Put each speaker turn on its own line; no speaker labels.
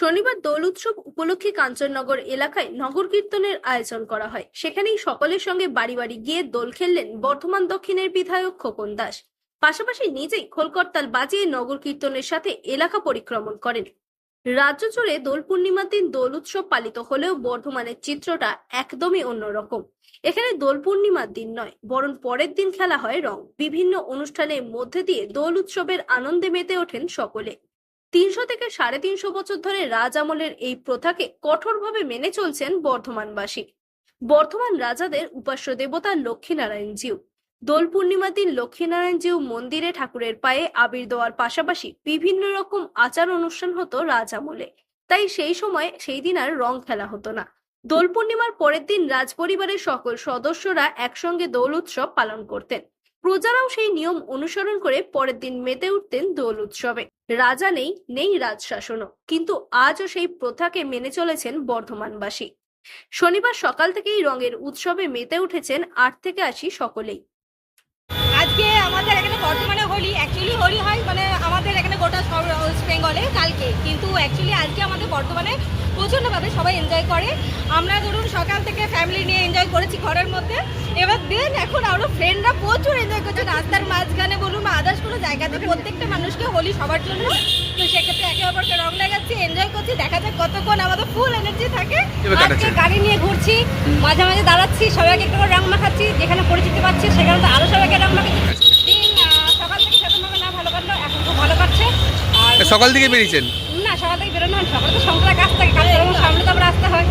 শনিবার দোল উৎসব উপলক্ষে কাঞ্চননগর এলাকায় নগর কীর্তনের আয়োজন করা হয়। সেখানেই সকলের সঙ্গে বাড়ি বাড়ি গিয়ে দোল খেললেন বর্ধমান দক্ষিণের বিধায়ক খোকন দাস। পাশাপাশি নিজেই খোলকর্তাল বাজিয়ে নগর কীর্তনের সাথে এলাকা পরিক্রমণ করেন। রাজ্য জুড়ে দোল পূর্ণিমার দিন দোল উৎসব পালিত হলেও বর্ধমানের চিত্রটা একদমই অন্যরকম। এখানে দোল পূর্ণিমার দিন নয়, বরং পরের দিন খেলা হয় রং। বিভিন্ন অনুষ্ঠানের মধ্যে দিয়ে দোল উৎসবের আনন্দে মেতে ওঠেন সকলে। তিনশো থেকে সাড়ে তিনশো বছর ধরে রাজ আমলের এই প্রথাকে কঠোরভাবে মেনে চলছেন বর্ধমানবাসী। বর্ধমান রাজাদের উপাস্য দেবতা লক্ষ্মীনারায়ণ জিউ দোল পূর্ণিমার দিন লক্ষ্মীনারায়ণ জিউ মন্দিরে ঠাকুরের পায়ে আবির দেওয়ার পাশাপাশি বিভিন্ন রকম আচার অনুষ্ঠান হতো রাজ আমলে তাই সেই সময় সেই দিন আর রং খেলা হতো না। দোল পূর্ণিমার পরের দিন রাজপরিবারের সকল সদস্যরা একসঙ্গে দোল উৎসব পালন করতেন। প্রজারাও সেই নিয়ম অনুসরণ করে পরের দিন মেতে উঠতেন দোল উৎসবে। রাজা নেই নেই রাজশাসনও। কিন্তু আজও সেই প্রথাকে মেনে চলেছেন বর্ধমানবাসী। শনিবার সকাল থেকেই রঙের উৎসবে মেতে উঠেছেন আট থেকে আশি সকলেই।
আজকে আমাদের এখানে বর্তমানে হোলি অ্যাকচুয়ালি হোলি হয় মানে আমাদের সব ওয়েস্ট বেঙ্গলে কালকে। কিন্তু অ্যাকচুয়ালি আজকে আমাদের বর্তমানে প্রচণ্ডভাবে সবাই এনজয় করে। আমরা ধরুন সকাল থেকে ফ্যামিলি নিয়ে এনজয় করেছি ঘরের মধ্যে। এবার দেন এখন আরও ফ্রেন্ডরা প্রচুর এনজয় করছে। রাস্তার মাঝখানে বলুন বা আদার্স কোনো জায়গাতে প্রত্যেকটা মানুষকে হোলি সবার জন্য। তো সেক্ষেত্রে একে অপরকে রং লাগাচ্ছি এনজয় করছি। দেখা যাক কতক্ষণ আমাদের ফুল এনার্জি থাকে। আজকে গাড়ি নিয়ে ঘুরছি মাঝে মাঝে দাঁড়াচ্ছি সবাইকে একটু রং মাখাচ্ছি যেখানে পরিচিতি পাচ্ছি সেখানে তো আরও সবাইকে রং মাখাচ্ছি দিন আহ, সকাল থেকে সেরকমভাবে না ভালো কাটলো এখন খুব ভালো কাটছে আর
সকাল থেকে বেরিয়েছেন?
না, সকাল থেকে বেরোনো হয় সকালে তো সংখ্যা কাজ থাকে কাজে সামনে তো আবার আসতে হয়।